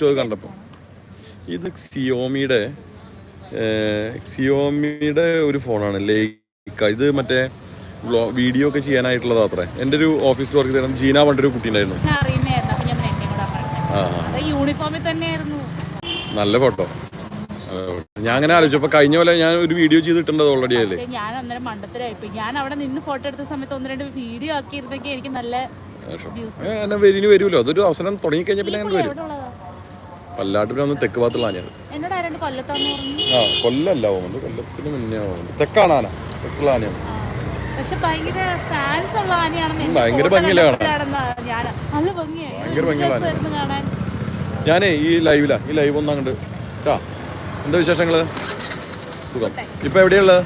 ചോദിച്ചത് കണ്ടപ്പോൾ ഇത് സിയോമിയുടെ സിയോമിയുടെ ഒരു ഫോണാണ് ലേക്ക ഇത് മറ്റേ വീഡിയോ ഒക്കെ ചെയ്യാനായിട്ടുള്ളതാ അത്രേ. എന്റെ ഒരു ഓഫീസ് വർക്ക് ചെയ്യുന്ന ജീന പണ്ടൊരു കുട്ടി ഉണ്ടായിരുന്നു നല്ല ഫോട്ടോ ഞാൻ അങ്ങനെ ആലോചിച്ചു. അപ്പോൾ കഴിഞ്ഞ പോലെ ഞാൻ ഒരു വീഡിയോ ചെയ്തിട്ടുണ്ട് ഓൾറെഡി പക്ഷെ ഞാൻ അന്നേരം മണ്ടത്തരായിപ്പോയി. ഞാൻ അവിടെ നിന്ന് ഫോട്ടോ എടുത്ത സമയത്ത് ഒന്ന് രണ്ട് വീഡിയോ ആക്കിയിരുന്നെങ്കിൽ എനിക്ക് നല്ല വരിന് വരുമല്ലോ അതൊരു അവസരം തുടങ്ങിക്കഴിഞ്ഞാൽ പിന്നെ അങ്ങനെ വരും. എവിടെ ഉള്ളതാ പല്ലാട്ട് പിന്നെ തെക്ക് ഭാഗത്തുള്ള ആനയാണ്. ആ കൊല്ലല്ല പോകുന്നത് കൊല്ലത്തിന് മുന്നേ പോകുന്നത് തെക്കാണ് ആന. തെക്കുള്ള ആനയാണ്. ഭയങ്കര ഫാൻസ് ഉള്ള ആനയാണെന്ന് എനിക്ക് ഭയങ്കര photo ഭംഗിയിലാ കാണാൻ. കണ്ടപ്പോഴാണ് ഞാൻ നല്ല ഭംഗിയായി ഭയങ്കര ഭംഗിയുള്ള ആന. ആന. കാണാൻ? ഞാനേ ഈ ലൈവിലാ. ഈ ലൈവ് ഒന്നും അങ്ങോട്ട് കേട്ടാ എന്താ വിശേഷങ്ങൾ? സുഖം. ഇപ്പൊ എവിടെയുള്ളത്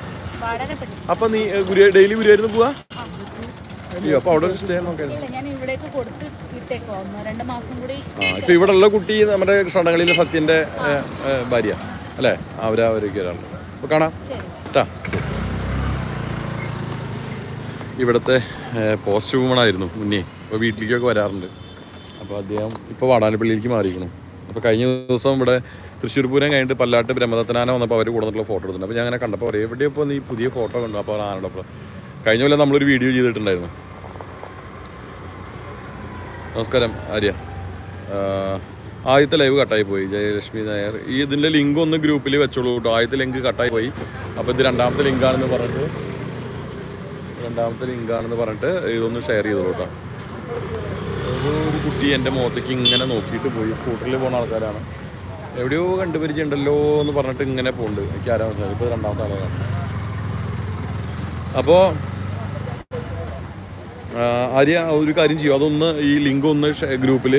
അപ്പൊ നീ ഗുരു ഡെയിലി ഗുരുവായിരുന്നു പോവാ? അയ്യോ അപ്പൊ അവിടെ സ്റ്റേ നോക്കായിരുന്നു. ഇവിടേക്ക് കൊടുത്ത് വിട്ടേക്കോ ഒന്ന് രണ്ട് മാസം കൂടി ഇപ്പൊ ഇവിടെ ഉള്ള കുട്ടി നമ്മുടെ കൃഷ്ണങ്ങളിലെ സത്യന്റെ ഭാര്യ. അല്ലേ? അവരാ അവരൊക്കെ ഒരാൾ അപ്പൊ കാണാം. ഇവിടത്തെ പോസ്റ്റ് വുമൺ ആയിരുന്നു മുന്നേ ഇപ്പോൾ വീട്ടിലേക്കൊക്കെ വരാറുണ്ട്. അപ്പോൾ അദ്ദേഹം ഇപ്പോൾ വാടാനപ്പള്ളിയിലേക്ക് മാറിയിരിക്കണം അപ്പോൾ കഴിഞ്ഞ ദിവസം ഇവിടെ തൃശ്ശൂർ പൂരം കഴിഞ്ഞിട്ട് പല്ലാട്ട് ബ്രഹ്മദത്തനാന വന്നപ്പോൾ അവർ കൂടുതലുള്ള ഫോട്ടോ എടുത്തിട്ടുണ്ട്. അപ്പോൾ ഞാൻ അങ്ങനെ കണ്ടപ്പോൾ പറയും എവിടെയോ നീ പുതിയ ഫോട്ടോ കണ്ടു? അപ്പോൾ ആനയുടെ അപ്പോൾ കഴിഞ്ഞ പോലെ നമ്മളൊരു വീഡിയോ ചെയ്തിട്ടുണ്ടായിരുന്നു. നമസ്കാരം ആര്യ. ആദ്യത്തെ ലൈവ് കട്ടായി പോയി. ജയലക്ഷ്മി നായർ. ഈ ഇതിന്റെ ലിങ്ക് ഒന്ന് ഗ്രൂപ്പിൽ വെച്ചോളൂ കേട്ടോ. ആദ്യത്തെ ലിങ്ക് കട്ടായി പോയി. അപ്പോൾ ഇത് രണ്ടാമത്തെ ലിങ്കാണെന്ന് പറഞ്ഞിട്ട് രണ്ടാമത്തെ ലിങ്കാണെന്ന് പറഞ്ഞിട്ട് ഇതൊന്ന് ഷെയർ ചെയ്തോളൂ കേട്ടോ. ഒരു കുട്ടി എന്റെ മുഖത്തേക്ക് ഇങ്ങനെ നോക്കിയിട്ട് പോയി. സ്കൂട്ടറിൽ പോകുന്ന ആൾക്കാരാണ്. എവിടെയോ കണ്ടുപരിചയമുണ്ടല്ലോ എന്ന് പറഞ്ഞിട്ട് ഇങ്ങനെ പോകുന്നുണ്ട് എനിക്ക് ആരാ മനസ്സിലായി ഇപ്പോൾ രണ്ടാമത്തെ ആളാണ്. അപ്പോൾ ആര്യ ഒരു കാര്യം ചെയ്യും. അതൊന്ന് ഈ ലിങ്ക് ഒന്ന് ഗ്രൂപ്പിൽ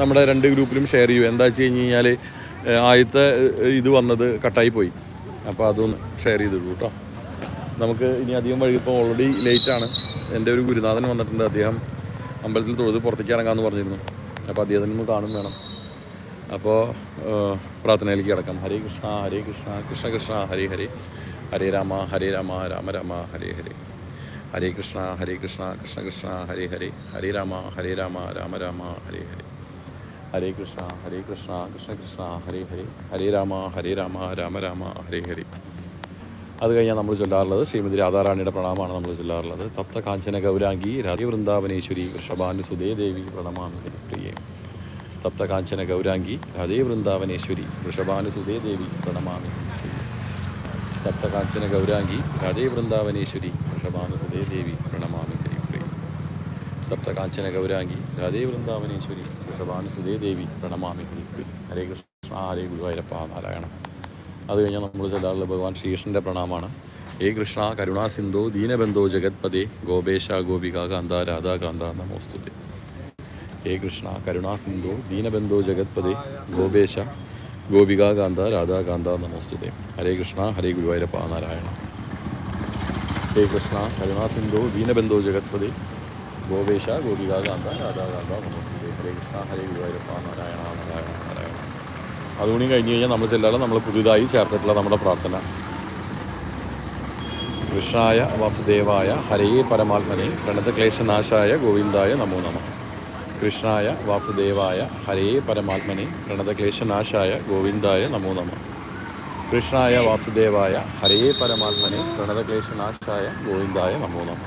നമ്മുടെ രണ്ട് ഗ്രൂപ്പിലും ഷെയർ ചെയ്യും. എന്താ വെച്ച് കഴിഞ്ഞ് കഴിഞ്ഞാൽ ആദ്യത്തെ ഇത് വന്നത് കട്ടായി പോയി. അപ്പോൾ അതൊന്ന് ഷെയർ ചെയ്തിടൂ കേട്ടോ നമുക്ക് ഇനി അധികം വഴി ഇപ്പോൾ ഓൾറെഡി ലേറ്റാണ് എന്റെ ഒരു ഗുരുനാഥൻ വന്നിട്ടുണ്ട്. അദ്ദേഹം അമ്പലത്തിൽ തൊഴുത് പുറത്തേക്ക് ഇറങ്ങാമെന്ന് പറഞ്ഞിരുന്നു. അപ്പോൾ അദ്ദേഹത്തിന് ഒന്ന് കാണും വേണം. അപ്പോൾ പ്രാർത്ഥനയിലേക്ക് കിടക്കാം. ഹരേ കൃഷ്ണ ഹരേ കൃഷ്ണ കൃഷ്ണ കൃഷ്ണ ഹരേ ഹരേ. ഹരേ രാമ ഹരേ രാമ രാമ രാമ ഹരേ ഹരേ. ഹരേ കൃഷ്ണ ഹരേ കൃഷ്ണ കൃഷ്ണ കൃഷ്ണ ഹരേ ഹരേ. ഹരേ രാമ ഹരേ രാമ രാമ രാമ ഹരേ ഹരേ. ഹരേ കൃഷ്ണ ഹരേ കൃഷ്ണ കൃഷ്ണ കൃഷ്ണ ഹരേ ഹരേ. ഹരേ രാമ ഹരേ രാമ രാമ രാമ ഹരേ ഹരേ. അത് കഴിഞ്ഞാൽ നമ്മൾ ചൊല്ലാറുള്ളത് ശ്രീമതി രാധാറാണിയുടെ പ്രണാമമാണ് നമ്മൾ ചൊല്ലാറുള്ളത്. തപ്ത കാഞ്ചന ഗൗരാംഗി രാധി വൃന്ദാവനേശ്വരി വൃഷഭാനു സുധേ ദേവി പ്രണമാമി പ്രിയേ. തപ്ത കാഞ്ചന ഗൗരാംഗി രാധേ വൃന്ദാവനേശ്വരി വൃഷഭാനു സുധേ ദേവി പ്രണമാമി തപ്ത കാഞ്ചന ഗൗരാംഗി രാധേ വൃന്ദാവനേശ്വരി സുധേ ദേവി പ്രണമാമി കരിപ്രേ തപ്തകാഞ്ചന ഗൗരാംഗി രാധേ വൃന്ദാവനേശ്വരി സുധേ ദേവി പ്രണമാമി കരിപ്രേ ഹരേ. കൃഷ്ണ ഹരേ ഗുരുവായൂരപ്പ നാരായണ. അത് കഴിഞ്ഞാൽ നമ്മൾ ചെല്ലാറുള്ള ഭഗവാൻ ശ്രീകൃഷ്ണന്റെ പ്രണാമാണ് ഹേ കൃഷ്ണ കരുണാസിന്ധോ ദീനബന്ധോ ജഗത്പതേ ഗോപേശ ഗോപിക കാന്ത രാധാകാന്ത നമോസ്തുതേ. ഹേ കൃഷ്ണ കരുണാസിന്ധോ ദീനബന്ധോ ജഗത്പദേ ഗോപേശ ഗോപിക കാന്ത രാധാ കാന്ത നമോസ്തുതേ ഹരേ കൃഷ്ണ ഹരേ ഗുരുവായൂരപ്പ നാരായണ. ഹരേ കൃഷ്ണ കരുണാ സിന്ധു ദീനബന്ധു ജഗത്പതി. ഗോപേശ ഗോപിക കാന്ത രാധാ കാന്ത നമോസ്തുതേ ഹരേ കൃഷ്ണ ഹരേ ഗുരുവായൂരപ്പ നാരായണ നാരായണ നാരായണ. അതുകൂടി കഴിഞ്ഞ് കഴിഞ്ഞാൽ നമ്മൾ ചെല്ലാതെ നമ്മൾ പുതുതായി ചേർത്തിട്ടുള്ള നമ്മുടെ പ്രാർത്ഥന. കൃഷ്ണായ വാസുദേവായ ഹരേ പരമാത്മനെ പ്രണതക്ലേശനാശായ ഗോവിന്ദായ നമോ നമ. കൃഷ്ണായ വാസുദേവായ ഹരേ പരമാത്മനെ പ്രണതക്ലേശനാശായ ഗോവിന്ദായ നമോ നമ. കൃഷ്ണായ വാസുദേവായ ഹരേ പരമാത്മനെ പ്രണതക്ലേശനാശായ ഗോവിന്ദായ നമോ നമ.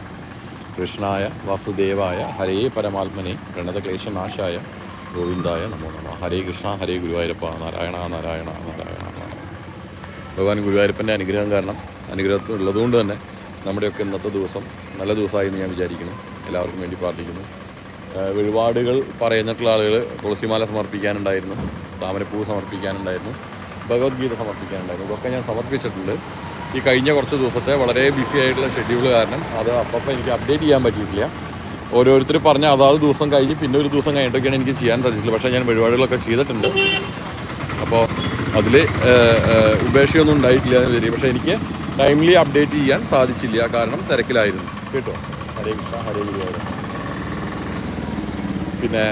കൃഷ്ണായ വാസുദേവായ ഹരേ പരമാത്മനെ പ്രണതക്ലേശനാശായ ഗോവിന്ദായ നമോ നമ. ഹരേ കൃഷ്ണ ഹരേ ഗുരുവായൂരപ്പ നാരായണ നാരായണ നാരായണ ഭഗവാൻ ഗുരുവായൂരപ്പന്റെ അനുഗ്രഹം കാരണം അനുഗ്രഹം ഉള്ളതുകൊണ്ട് തന്നെ നമ്മുടെയൊക്കെ ഇന്നത്തെ ദിവസം നല്ല ദിവസമായി എന്ന് ഞാൻ വിചാരിക്കുന്നു. എല്ലാവർക്കും വേണ്ടി പ്രാർത്ഥിക്കുന്നു. വഴിപാടുകൾ പറയുന്നിട്ടുള്ള ആളുകൾ തുളസിമാല സമർപ്പിക്കാനുണ്ടായിരുന്നു താമരപ്പൂ സമർപ്പിക്കാനുണ്ടായിരുന്നു ഭഗവത്ഗീത സമർപ്പിക്കാനുണ്ടായിരുന്നു ഇതൊക്കെ ഞാൻ സമർപ്പിച്ചിട്ടുണ്ട്. ഈ കഴിഞ്ഞ കുറച്ച് ദിവസത്തെ വളരെ ബിസി ആയിട്ടുള്ള ഷെഡ്യൂൾ കാരണം അത് അപ്പം എനിക്ക് അപ്ഡേറ്റ് ചെയ്യാൻ പറ്റിയിട്ടില്ല. ഓരോരുത്തർ പറഞ്ഞ അതാത് ദിവസം കഴിഞ്ഞ് പിന്നെ ഒരു ദിവസം കഴിഞ്ഞിട്ടൊക്കെയാണ് എനിക്ക് ചെയ്യാൻ സാധിച്ചിട്ടുള്ളത്. പക്ഷേ ഞാൻ വഴിപാടുകളൊക്കെ ചെയ്തിട്ടുണ്ട്. അപ്പോൾ അതിൽ ഉപേക്ഷയൊന്നും ഉണ്ടായിട്ടില്ല എന്ന് വരും പക്ഷേ എനിക്ക് ടൈംലി അപ്ഡേറ്റ് ചെയ്യാൻ സാധിച്ചില്ല. കാരണം തിരക്കിലായിരുന്നു. കേട്ടോ? ഹരേ കൃഷ്ണ ഹരേ ഗുരുവായൂർ. പിന്നെ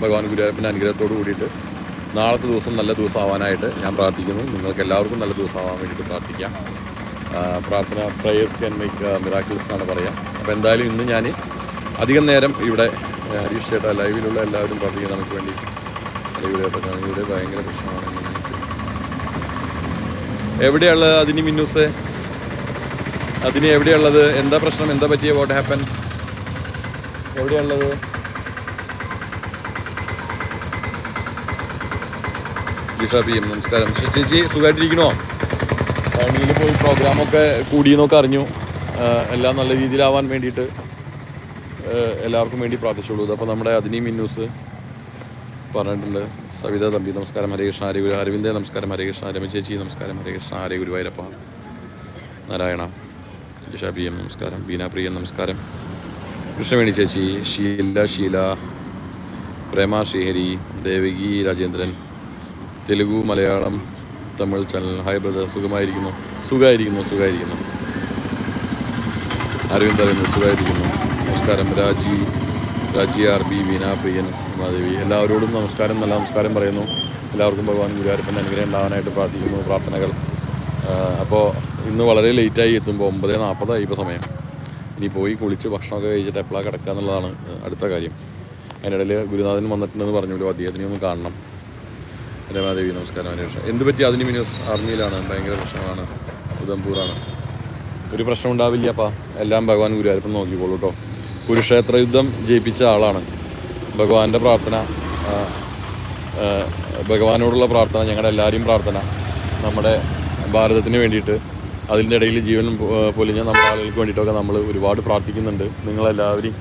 ഭഗവാൻ ഗുരുവായൂരപ്പന്റെ അനുഗ്രഹത്തോട് കൂടിയിട്ട് നാളത്തെ ദിവസം നല്ല ദിവസമാവാനായിട്ട് ഞാൻ പ്രാർത്ഥിക്കുന്നു. നിങ്ങൾക്ക് എല്ലാവർക്കും നല്ല ദിവസമാവാൻ വേണ്ടിയിട്ട് പ്രാർത്ഥിക്കാം. പ്രാർത്ഥന പ്രയേഴ്സ് ക്യാൻ മേക്ക് മിറാക്കിൾസ് എന്നാണ് പറയാം. അപ്പോൾ എന്തായാലും ഇന്ന് ഞാൻ അധികം നേരം ഇവിടെ ഹരീഷ് ചേട്ടാ ലൈവിലുള്ള എല്ലാവരും പ്രാർത്ഥിക്കുക നമുക്ക് വേണ്ടി ഇവിടെ ഭയങ്കര പ്രശ്നമാണ്. എവിടെയുള്ളത് അതിന് മിന്നൂസ്? അതിന് എവിടെയുള്ളത്? എന്താ പ്രശ്നം? എന്താ പറ്റിയ? What happen എവിടെയുള്ളത്? ജിഷ ചെയ്യും നമസ്കാരം ചേച്ചി സുഖമായിട്ടിരിക്കണോ? ഫാമിലിയിൽ പോയി പ്രോഗ്രാമൊക്കെ കൂടിയെന്നൊക്കെ അറിഞ്ഞു. എല്ലാം നല്ല രീതിയിലാവാൻ വേണ്ടിയിട്ട് എല്ലാവർക്കും വേണ്ടി പ്രാർത്ഥിച്ചോളൂ അപ്പോൾ നമ്മുടെ അതിനി മിന്നൂസ് പറഞ്ഞിട്ടുണ്ട്. സവിത തമ്പി നമസ്കാരം. ഹരേ കൃഷ്ണ ഹരി ഗുരു അരവിന്ദേ നമസ്കാരം. ഹരേ കൃഷ്ണ രമ ചേച്ചി നമസ്കാരം. ഹരേ കൃഷ്ണ ഹരേ ഗുരുവായൂരപ്പ നാരായണ പി എം നമസ്കാരം. ബീന പ്രിയൻ നമസ്കാരം. കൃഷ്ണവേണി ചേച്ചി Sheela Sheela Prema Srihari Devaki Rajendran Telugu Malayalam Tamil channel hi brother സുഖമായിരിക്കുന്നു. സുഖമായിരിക്കുന്നു സുഖമായിരിക്കുന്നു അരവിന്ദ് അരവിന്ദ് സുഖമായിരിക്കുന്നു നമസ്കാരം. Raji Raji R B Veena Priyan Umadevi. എല്ലാവരോടും നമസ്കാരം നല്ല നമസ്കാരം പറയുന്നു. എല്ലാവർക്കും ഭഗവാൻ ഗുരുവായൂരപ്പന്റെ അനുഗ്രഹം ഉണ്ടാകാനായിട്ട് പ്രാർത്ഥിക്കുന്നു പ്രാർത്ഥനകൾ. അപ്പോൾ ഇന്ന് വളരെ ലേറ്റായി എത്തുമ്പോൾ ഒമ്പത് നാൽപ്പതായി ഇപ്പോൾ സമയം. ഇനി പോയി കുളിച്ച് ഭക്ഷണമൊക്കെ കഴിച്ചിട്ട് എപ്പോഴാണ് കിടക്കുക എന്നുള്ളതാണ് അടുത്ത കാര്യം. അതിനിടയിൽ ഗുരുനാഥൻ വന്നിട്ടുണ്ടെന്ന് പറഞ്ഞല്ലോ അദ്ദേഹത്തിനെ ഒന്ന് കാണണം. രമാദേവി നമസ്കാരം അന്വേഷണം എന്ത് പറ്റി? അതിന് മിനിസ് ആർമിയിലാണ്. ഭയങ്കര പ്രശ്നമാണ്. ഉദംപൂറാണ്. ഒരു പ്രശ്നം ഉണ്ടാവില്ല അപ്പാ. എല്ലാം ഭഗവാൻ ഗുരുവായൂരപ്പം നോക്കിക്കോളൂ കേട്ടോ കുരുക്ഷേത്ര യുദ്ധം ജയിപ്പിച്ച ആളാണ്. ഭഗവാന്റെ പ്രാർത്ഥന ഭഗവാനോടുള്ള പ്രാർത്ഥന ഞങ്ങളുടെ എല്ലാവരെയും പ്രാർത്ഥന നമ്മുടെ ഭാരതത്തിന് വേണ്ടിയിട്ട് അതിന്റെ ഇടയിൽ ജീവൻ പൊലിഞ്ഞ നമ്മുടെ ആളുകൾക്ക് വേണ്ടിയിട്ടൊക്കെ നമ്മൾ ഒരുപാട് പ്രാർത്ഥിക്കുന്നുണ്ട്. നിങ്ങളെല്ലാവരെയും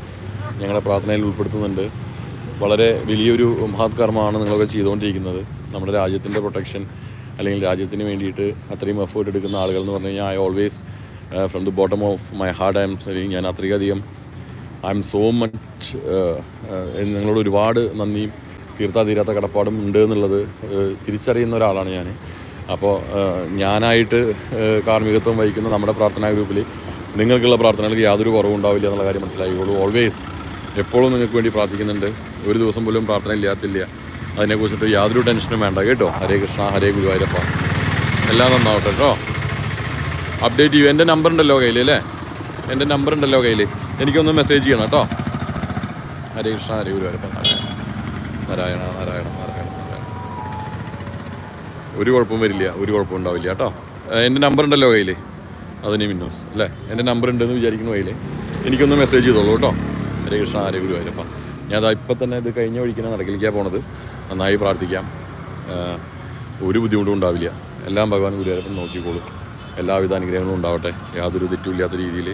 ഞങ്ങളുടെ പ്രാർത്ഥനയിൽ ഉൾപ്പെടുത്തുന്നുണ്ട്. വളരെ വലിയൊരു മഹത് കർമ്മമാണ് നിങ്ങളൊക്കെ ചെയ്തുകൊണ്ടിരിക്കുന്നത്. നമ്മുടെ രാജ്യത്തിന്റെ പ്രൊട്ടക്ഷൻ അല്ലെങ്കിൽ രാജ്യത്തിന് വേണ്ടിയിട്ട് അത്രയും എഫേർട്ട് എടുക്കുന്ന ആളുകൾ എന്ന് പറഞ്ഞു കഴിഞ്ഞാൽ I always from the bottom of my heart I'm ഞാൻ അത്രയധികം ഐ എം സോ മച്ച് നിങ്ങളോട് ഒരുപാട് നന്ദിയും തീർത്താ തീരാത്ത കടപ്പാടും ഉണ്ട് എന്നുള്ളത് തിരിച്ചറിയുന്ന ഒരാളാണ് ഞാൻ. അപ്പോൾ ഞാനായിട്ട് ഏഹ്, കാർമ്മികത്വം വഹിക്കുന്ന നമ്മുടെ പ്രാർത്ഥനാ ഗ്രൂപ്പിൽ നിങ്ങൾക്കുള്ള പ്രാർത്ഥനകൾക്ക് യാതൊരു കുറവും ഉണ്ടാവില്ല എന്നുള്ള കാര്യം മനസ്സിലായിക്കോളൂ ഓൾവേസ് എപ്പോഴും നിങ്ങൾക്ക് വേണ്ടി പ്രാർത്ഥിക്കുന്നുണ്ട്. ഒരു ദിവസം പോലും പ്രാർത്ഥന ഇല്ലാത്തില്ല. അതിനെക്കുറിച്ചിട്ട് യാതൊരു ടെൻഷനും വേണ്ട. കേട്ടോ? ഹരേ കൃഷ്ണ ഹരേ ഗുരുവായൂരപ്പ. എല്ലാം നന്നാവട്ടെ കേട്ടോ? അപ്ഡേറ്റ് ചെയ്യൂ. എന്റെ നമ്പർ ഉണ്ടല്ലോ കയ്യിൽ അല്ലേ? എന്റെ നമ്പർ ഉണ്ടല്ലോ കയ്യിൽ എനിക്കൊന്ന് മെസ്സേജ് ചെയ്യണം കേട്ടോ? ഹരേ കൃഷ്ണ ഹരേ ഗുരുവായൂരപ്പ. നാരായണ നാരായണ നാരായണ നാരായണ ഒരു കുഴപ്പവും വരില്ല. ഒരു കുഴപ്പവും ഉണ്ടാവില്ല കേട്ടോ? എന്റെ നമ്പർ ഉണ്ടല്ലോ കയ്യിൽ അതിന് മിന്നോസ്. അല്ലേ? എന്റെ നമ്പർ ഉണ്ടെന്ന് വിചാരിക്കുന്ന കയ്യിൽ എനിക്കൊന്ന് മെസ്സേജ് ചെയ്തോളൂ കേട്ടോ? ഹരേ കൃഷ്ണ ഹരേ ഗുരുവായൂരപ്പ. ഞാൻ അതാ ഇപ്പം തന്നെ ഇത് കഴിഞ്ഞ വഴിക്കാണ് നടക്കിലേക്കാണ് പോണത്. നന്നായി പ്രാർത്ഥിക്കാം. ഒരു ബുദ്ധിമുട്ടും ഉണ്ടാവില്ല. എല്ലാം ഭഗവാൻ ഗുരുവായൂരപ്പൻ നോക്കിക്കോളും. എല്ലാവിധ അനുഗ്രഹങ്ങളും ഉണ്ടാവട്ടെ. യാതൊരു തെറ്റുമില്ലാത്ത രീതിയിൽ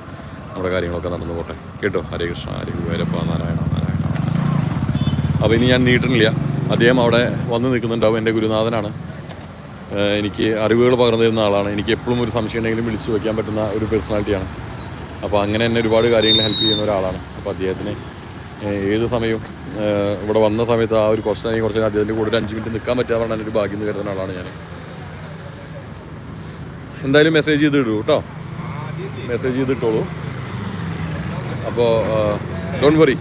നമ്മുടെ കാര്യങ്ങളൊക്കെ നടന്നു പോട്ടെ. കേട്ടോ? ഹരേ കൃഷ്ണ ഹരേ ഗുരുവായൂരപ്പ നാരായണ നാരായണ അപ്പോൾ ഇനി ഞാൻ നീട്ടണില്ല അദ്ദേഹം അവിടെ വന്ന് നിൽക്കുന്നുണ്ടാവും. എന്റെ ഗുരുനാഥനാണ്. എനിക്ക് അറിവുകൾ പകർന്നു തരുന്ന ആളാണ്. എനിക്ക് എപ്പോഴും ഒരു സംശയം ഉണ്ടെങ്കിലും വിളിച്ചു വയ്ക്കാൻ പറ്റുന്ന ഒരു പേഴ്സണാലിറ്റിയാണ് അപ്പോൾ അങ്ങനെ എന്നെ ഒരുപാട് കാര്യങ്ങൾ ഹെൽപ്പ് ചെയ്യുന്ന ഒരാളാണ്. അപ്പോൾ അദ്ദേഹത്തിന് ഏത് സമയവും ഇവിടെ വന്ന സമയത്ത് ആ ഒരു കുറച്ച് നേരം കുറച്ച് നേരം കൂടെ ഒരു അഞ്ച് മിനിറ്റ് നിൽക്കാൻ പറ്റാതെ എന്റെ ഒരു ഭാഗ്യം എന്ന് കരുതുന്ന ആളാണ് ഞാൻ. എന്തായാലും മെസ്സേജ് ചെയ്ത് ഇടൂ കേട്ടോ. മെസ്സേജ് ചെയ്തിട്ടോളൂ അപ്പോൾ ഡോണ്ട് വറി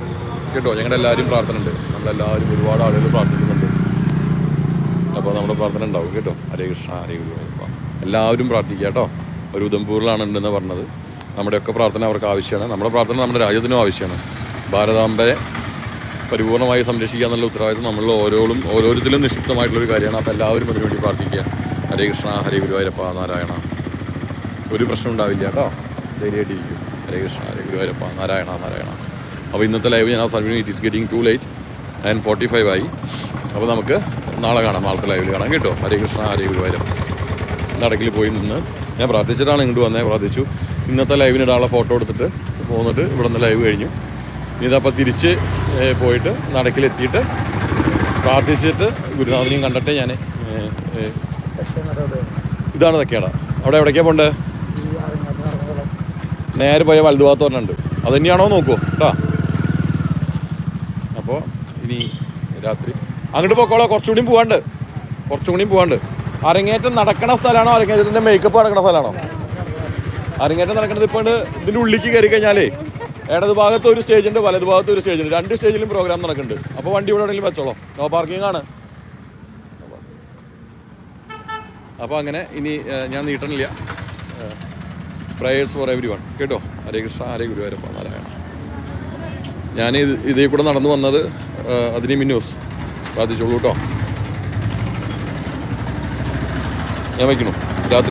കേട്ടോ ഞങ്ങളുടെ എല്ലാവരും പ്രാർത്ഥന ഉണ്ട് നമ്മളെല്ലാവരും ഒരുപാട് ആളുകൾ പ്രാർത്ഥിക്കുന്നുണ്ട്. അപ്പോൾ നമ്മുടെ പ്രാർത്ഥന ഉണ്ടാവും കേട്ടോ. ഹരേ കൃഷ്ണ ഹരേ ഗുരു എല്ലാവരും പ്രാർത്ഥിക്കുക കേട്ടോ. ഒരു ഉദംപൂരിലാണ് ഉണ്ടെന്ന് പറഞ്ഞത്. നമ്മുടെയൊക്കെ പ്രാർത്ഥന അവർക്ക് ആവശ്യമാണ്. നമ്മുടെ പ്രാർത്ഥന നമ്മുടെ രാജ്യത്തിനും ആവശ്യമാണ്. ഭാരതാംബയെ പരിപൂർണമായി സംരക്ഷിക്കുക എന്നുള്ള ഉത്തരവാദിത്വം നമ്മൾ ഓരോരും ഓരോരുത്തരും നിക്ഷിപ്തമായിട്ടുള്ളൊരു കാര്യമാണ്. അപ്പോൾ എല്ലാവരും അതിനുവേണ്ടി പ്രാർത്ഥിക്കുക. ഹരേ കൃഷ്ണ ഹരേ ഗുരുവായൂരപ്പ നാരായണ. ഒരു പ്രശ്നം ഉണ്ടാവില്ല കേട്ടോ. ശരിയായിട്ടിരിക്കും ഹരേ കൃഷ്ണ ഹരേ ഗുരുവായൂരപ്പ നാരായണ നാരായണ. അപ്പോൾ ഇന്നത്തെ ലൈവ് ഞാൻ അവസാനിപ്പിക്കുന്നു. It is getting too late nine forty five ആയി. അപ്പോൾ നമുക്ക് നാളെ കാണാം. നാളത്തെ ലൈവിൽ കാണാം. കേട്ടോ? ഹരേ കൃഷ്ണ ഹരേ ഗുരുവായൂരപ്പ. നടക്കിൽ പോയി നിന്ന് ഞാൻ പ്രാർത്ഥിച്ചിട്ടാണ് ഇങ്ങോട്ട് വന്നേ. പ്രാർത്ഥിച്ചു. ഇന്നത്തെ ലൈവിന് ഇടാനുള്ള ഫോട്ടോ എടുത്തിട്ട് പോന്നിട്ട് ഇവിടെ നിന്ന് ലൈവ് കഴിഞ്ഞു. ഇതപ്പോൾ തിരിച്ച് പോയിട്ട് നടക്കിലെത്തിയിട്ട് പ്രാർത്ഥിച്ചിട്ട് ഗുരുനാഥനെയും കണ്ടിട്ട് ഞാൻ ഇതാണ് തെക്കേട അവിടെ എവിടേക്കാണ് പോണ്ടേ? നേരെ പോയ വലതുഭാഗത്ത് പറഞ്ഞുണ്ട് അത് തന്നെയാണോ നോക്കുമോ കേട്ടോ അപ്പോൾ ഇനി രാത്രി അങ്ങോട്ട് പോക്കോളോ കുറച്ചുകൂടിയും പോവാണ്ട്. കുറച്ചുകൂടിയും പോവാണ്ട്. അരങ്ങേറ്റം നടക്കണ സ്ഥലമാണോ? അരങ്ങേറ്റത്തിന്റെ മേക്കപ്പ് നടക്കണ സ്ഥലമാണോ? അരങ്ങേറ്റം നടക്കുന്നത് ഇപ്പോൾ ഇതിന്റെ ഉള്ളിലേക്ക് കയറി കഴിഞ്ഞാലേ ഇടതുഭാഗത്ത് ഒരു സ്റ്റേജുണ്ട് വലതുഭാഗത്ത് ഒരു സ്റ്റേജുണ്ട് രണ്ട് സ്റ്റേജിലും പ്രോഗ്രാം നടക്കുന്നുണ്ട്. അപ്പോൾ വണ്ടി ഇവിടെ എവിടെയെങ്കിലും വെച്ചോളോ. നോ പാർക്കിംഗ് ആണ്. അപ്പോൾ അങ്ങനെ ഇനി ഞാൻ നീട്ടണില്ല. പ്രയേഴ്സ് ഫോർ എവരി വൺ കേട്ടോ? ഹരേ കൃഷ്ണ ഹരേ ഗുരുവായൂരപ്പ നാരായണ. ഞാൻ ഇത് ഇതേ കൂടെ നടന്നു വന്നത് അതിനി മിന്നൂസ്. പ്രാർത്ഥിച്ചോളൂ കേട്ടോ. ഞാൻ വയ്ക്കണോ?